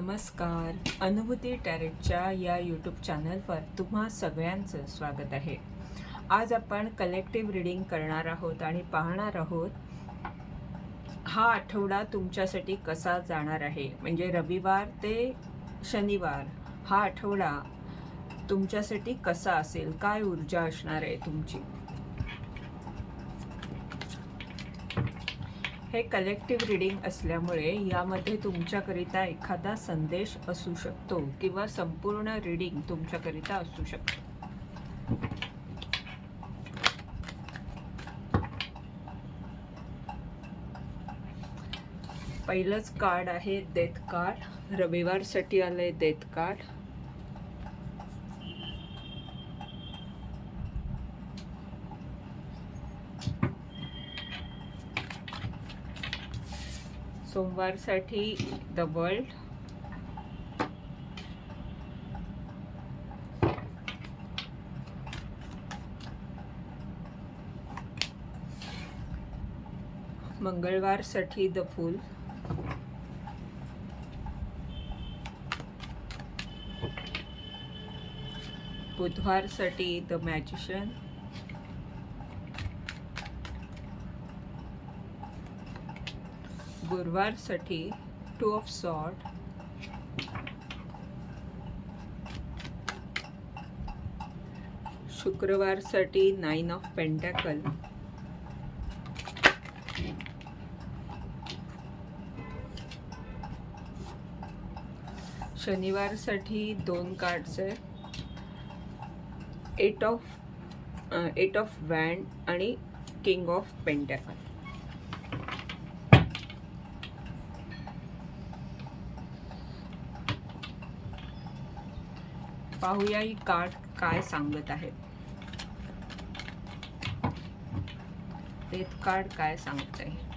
नमस्कार. अनुभूती टॅरेटच्या या यूट्यूब चॅनलवर तुम्हा सगळ्यांचं स्वागत आहे. आज आपण कलेक्टिव्ह रिडिंग करणार आहोत आणि पाहणार आहोत हा आठवडा तुमच्यासाठी कसा जाणार आहे? म्हणजे रविवार ते शनिवार हा आठवडा तुमच्यासाठी कसा असेल? काय ऊर्जा असणार आहे तुमची? हे कलेक्टिव्ह रिडिंग असल्यामुळे यामध्ये तुमच्याकरिता एखादा संदेश असू शकतो किंवा संपूर्ण रिडिंग तुमच्याकरिता असू शकतो. पहिलंच कार्ड आहे डेथ कार्ड रविवारसाठी आलं आहे डेथ कार्ड सोमवारसाठी द वर्ल्ड. मंगळवारसाठी द फूल. बुधवारसाठी द मॅजिशियन. गुरुवारसाठी टू ऑफ सॉर्ट. शुक्रवारसाठी नाईन ऑफ पेंटॅकल. शनिवारसाठी दोन कार्ड्स आहे. Eight of eight of wand आणि किंग ऑफ पेंटॅकल. पाहूया ही कार्ड काय सांगत आहे. डेथ कार्ड काय सांगत आहे.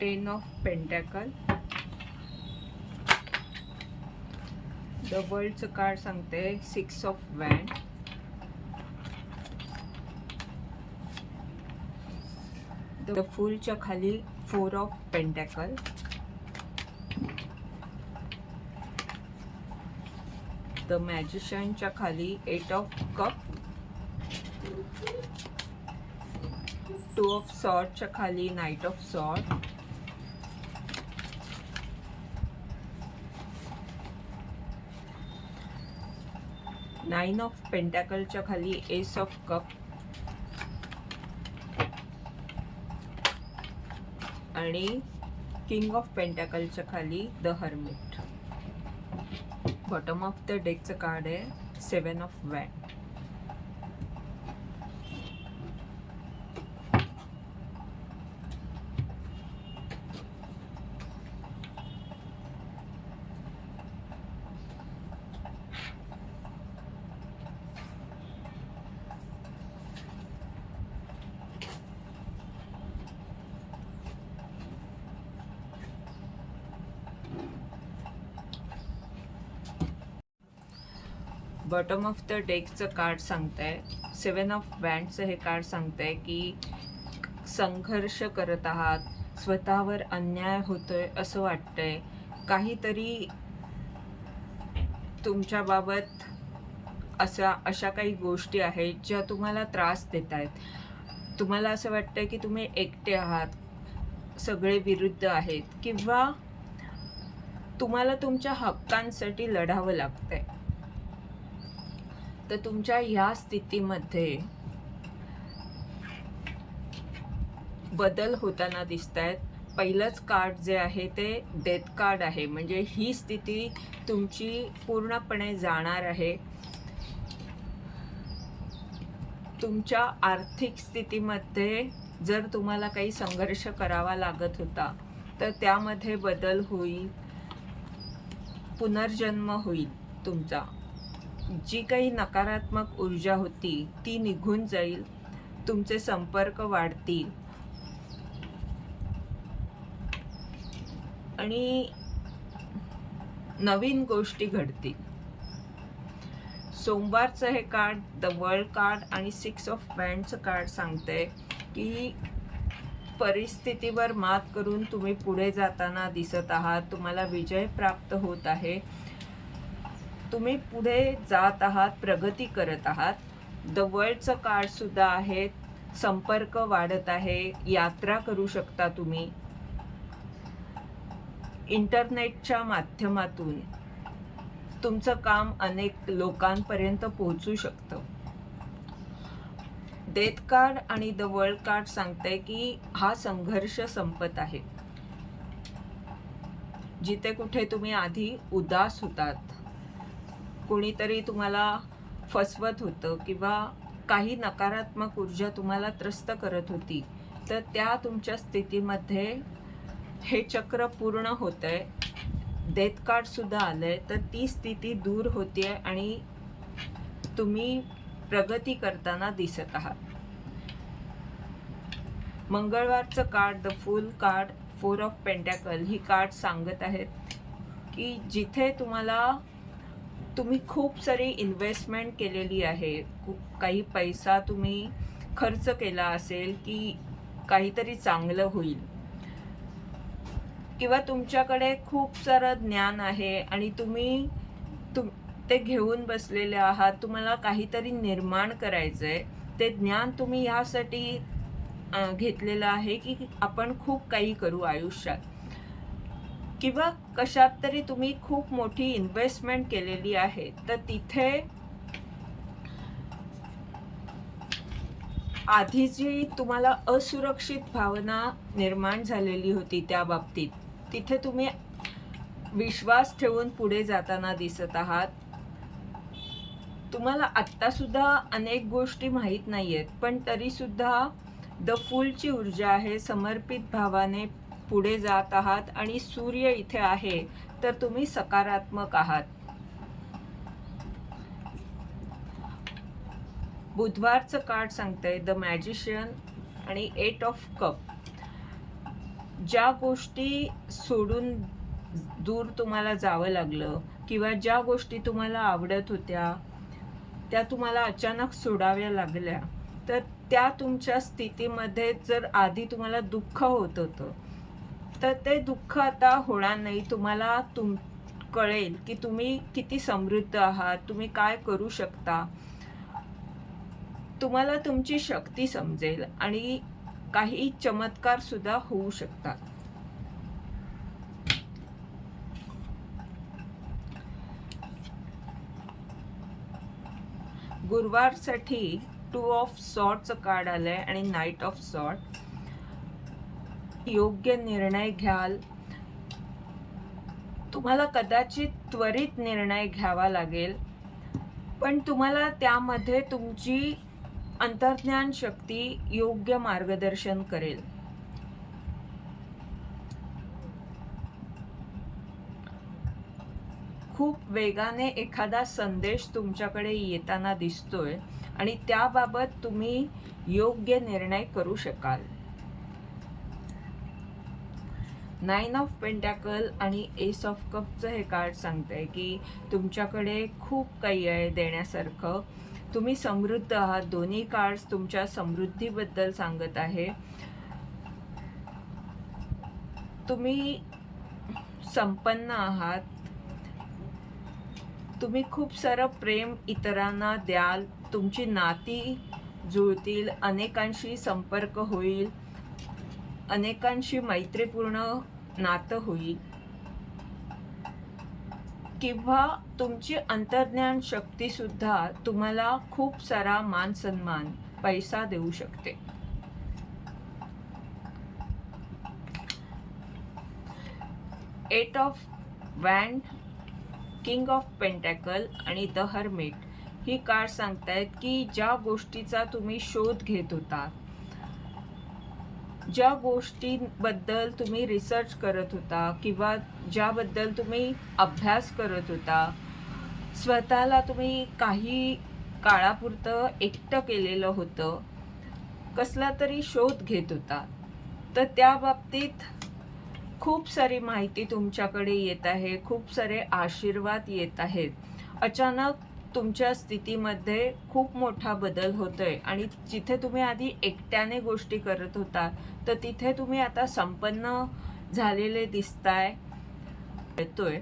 टेन ऑफ पेंटॅकल द वर्ल्डचं कार्ड सांगते सिक्स ऑफ वॅन्ड द फुलच्या खाली फोर ऑफ पेंटॅकल द मॅजिशियनच्या खाली eight of cup two of सॉर्टच्या खाली knight of sword nine of पेंटॅकलच्या खाली एस ऑफ कप आणि किंग ऑफ पेंटॅकलच्या खाली the hermit. Bottom of the डेकचं card आहे seven of wand bottom of the डेकचं card सांगतंय. Seven of वॅन्डचं हे कार्ड सांगतंय की संघर्ष करत आहात स्वतःवर अन्याय होतोय असं वाटतंय. काहीतरी तुमच्याबाबत अशा अशा काही गोष्टी आहेत ज्या तुम्हाला त्रास देत आहेत. तुम्हाला असं वाटतंय की तुम्ही एकटे आहात सगळे विरुद्ध आहेत किंवा तुम्हाला तुमच्या हक्कांसाठी लढावं लागतंय. तर तुमच्या ह्या स्थितीमध्ये बदल होताना दिसत आहेत पहिलंच कार्ड जे आहे ते डेथ कार्ड आहे. म्हणजे ही स्थिती तुमची पूर्णपणे जाणार आहे. तुमच्या आर्थिक स्थितीमध्ये जर तुम्हाला काही संघर्ष करावा लागत होता तर त्यामध्ये बदल होईल. पुनर्जन्म होईल तुमचा. जी काही नकारात्मक ऊर्जा होती ती निघून जाईल. तुमचे संपर्क वाढतील. आणि नवीन गोष्टी घडतील. सोमवारचं हे कार्ड द वर्ल्ड कार्ड आणि सिक्स ऑफ बँडचं कार्ड सांगते की परिस्थितीवर मात करून तुम्ही पुढे जाताना दिसत आहात. तुम्हाला विजय प्राप्त होत आहे. तुम्ही पुढे जात आहात प्रगती करत आहात. द वर्ल्डचं कार्ड सुद्धा संपर्क वाढत आहे. यात्रा करू शकता तुम्ही. इंटरनेटच्या माध्यमातून तुमचं काम अनेक लोकांपर्यंत पोहोचू शकतं. डेथ कार्ड आणि द वर्ल्ड कार्ड सांगते की हा संघर्ष संपत आहे. जिथे कुठे तुम्ही आधी उदास होतात. कोणीतरी तुम्हाला फसवत होतं किंवा काही नकारात्मक ऊर्जा तुम्हाला त्रस्त करत होती तर त्या तुमच्या स्थितीमध्ये हे चक्र पूर्ण होत आहे डेथ कार्डसुद्धा आलं आहे तर ती स्थिती दूर होते आणि तुम्ही प्रगती करताना दिसत आहात. मंगळवारचं card the fool card four of pentacle he card सांगत आहेत की जिथे तुम्हाला तुम्ही खूप सारी इन्व्हेस्टमेंट केलेली आहे. खूप काही पैसा तुम्ही खर्च केला असेल की काहीतरी चांगलं होईल. किंवा तुमच्याकडे खूप सारं ज्ञान आहे आणि तुम्ही तुम ते घेऊन बसलेले आहात तुम्हाला काहीतरी निर्माण करायचं आहे ते ज्ञान तुम्ही ह्यासाठी घेतलेलं आहे की आपण खूप काही करू आयुष्यात. किंवा कशात तरी तुम्ही खूप मोठी इन्व्हेस्टमेंट केलेली आहे तर तिथे आधी जी तुम्हाला असुरक्षित भावना निर्माण झालेली होती त्या बाबतीत तिथे तुम्ही विश्वास ठेवून पुढे जाताना दिसत आहात. तुम्हाला आत्तासुद्धा अनेक गोष्टी माहीत नाही आहेत पण तरी सुद्धा द फुलची ऊर्जा आहे समर्पित भावाने पुढे जात आहात आणि सूर्य इथे आहे तर तुम्ही सकारात्मक आहात. बुधवारचं कार्ड सांगतंय द मॅजिशियन आणि एट ऑफ कप. ज्या गोष्टी सोडून दूर तुम्हाला जावं लागलं किंवा ज्या गोष्टी तुम्हाला आवडत होत्या त्या तुम्हाला अचानक सोडाव्या लागल्या तर त्या तुमच्या स्थितीमध्ये जर आधी तुम्हाला दुःख होत होतं तर ते दुःख आता होणार नाही. तुम्हाला तुम कळेल की तुम्ही किती समृद्ध आहात. तुम्ही काय करू शकता. तुम्हाला तुमची शक्ती समजेल आणि काही चमत्कार सुद्धा होऊ शकतात. गुरुवारसाठी टू ऑफ सॉर्टचं कार्ड आलंय आणि नाईट ऑफ सॉर्ट योग्य निर्णय घ्याल. तुम्हाला कदाचित त्वरित निर्णय घ्यावा लागेल. पण तुम्हाला त्यामध्ये तुमची अंतर्ज्ञान शक्ती योग्य मार्गदर्शन करेल. खूप वेगाने एखादा संदेश तुमच्याकडे येताना दिसतोय आणि त्याबाबत तुम्ही योग्य निर्णय करू शकाल. नाईन ऑफ पेंटॅकल आणि एस ऑफ कपचं हे कार्ड सांगतंय की तुमच्याकडे खूप काही आहे देण्यासारखं. तुम्ही समृद्ध आहात. दोन्ही कार्ड्स तुमच्या समृद्धीबद्दल सांगत आहे. तुम्ही संपन्न आहात. तुम्ही खूप सारं प्रेम इतरांना द्याल. तुमची नाती जुळतील. अनेकांशी संपर्क होईल. अनेकांशी मैत्रीपूर्ण नातं होईल. किंवा तुमची अंतर्ज्ञान शक्तीसुद्धा तुम्हाला खूप सारा मान सन्मान पैसा देऊ शकते. Eight of wand king of pentacle आणि द हर्मिट ही कार्ड सांगतायत की ज्या गोष्टीचा तुम्ही शोध घेत होता ज्या गोष्टींबद्दल तुम्ही रिसर्च करत होता किंवा ज्याबद्दल तुम्ही अभ्यास करत होता स्वतःला तुम्ही काही काळापुरतं एकटं केलेलं होतं कसला तरी शोध घेत होता तर त्या बाबतीत खूप सारी माहिती तुमच्याकडे येत आहे खूप सारे आशीर्वाद येत आहेत. अचानक तुमच्या स्थितीमध्ये खूप मोठा बदल होतोय. आणि जिथे तुम्ही आधी एकट्याने गोष्टी करत होता तर तिथे तुम्ही आता संपन्न झालेले दिसताय येतोय.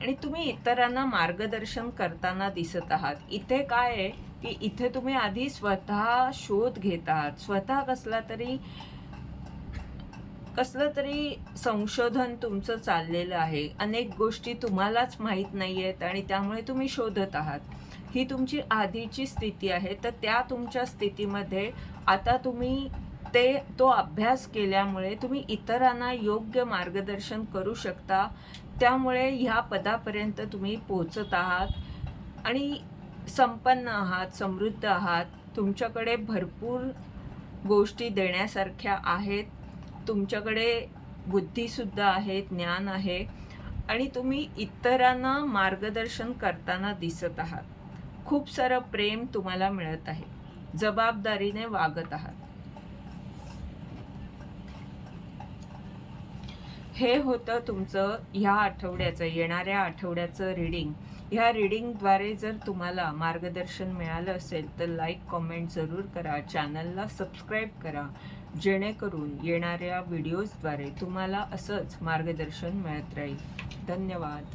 आणि तुम्ही इतरांना मार्गदर्शन करताना दिसत आहात. इथे काय आहे? की इथे तुम्ही आधी स्वतः शोध घेत आहात. स्वतः कसला तरी कसलं तरी संशोधन तुमचं चाललेलं आहे. अनेक गोष्टी तुम्हालाच माहीत नाही आहेत आणि त्यामुळे तुम्ही शोधत आहात. ही तुमची आधीची स्थिती आहे. तर त्या तुमच्या स्थितीमध्ये आता तुम्ही ते तो अभ्यास केल्यामुळे तुम्ही इतरांना योग्य मार्गदर्शन करू शकता. त्यामुळे ह्या पदापर्यंत तुम्ही पोचत आहात आणि संपन्न आहात समृद्ध आहात. तुमच्याकडे भरपूर गोष्टी देण्यासारख्या आहेत. तुमच्याकडे बुद्धीसुद्धा आहे ज्ञान आहे आणि तुम्ही इतरांना मार्गदर्शन करताना दिसत आहात. खूप सारं प्रेम तुम्हाला मिळत आहे. जबाबदारीने वागत आहात. हे होतं तुमचं ह्या आठवड्याचं येणाऱ्या आठवड्याचं रीडिंग ह्या रीडिंगद्वारे जर तुम्हाला मार्गदर्शन मिळालं असेल तर लाईक कॉमेंट जरूर करा. चॅनलला सबस्क्राईब करा. जेणेकरून येणाऱ्या व्हिडिओजद्वारे तुम्हाला असंच मार्गदर्शन मिळत राहील. धन्यवाद.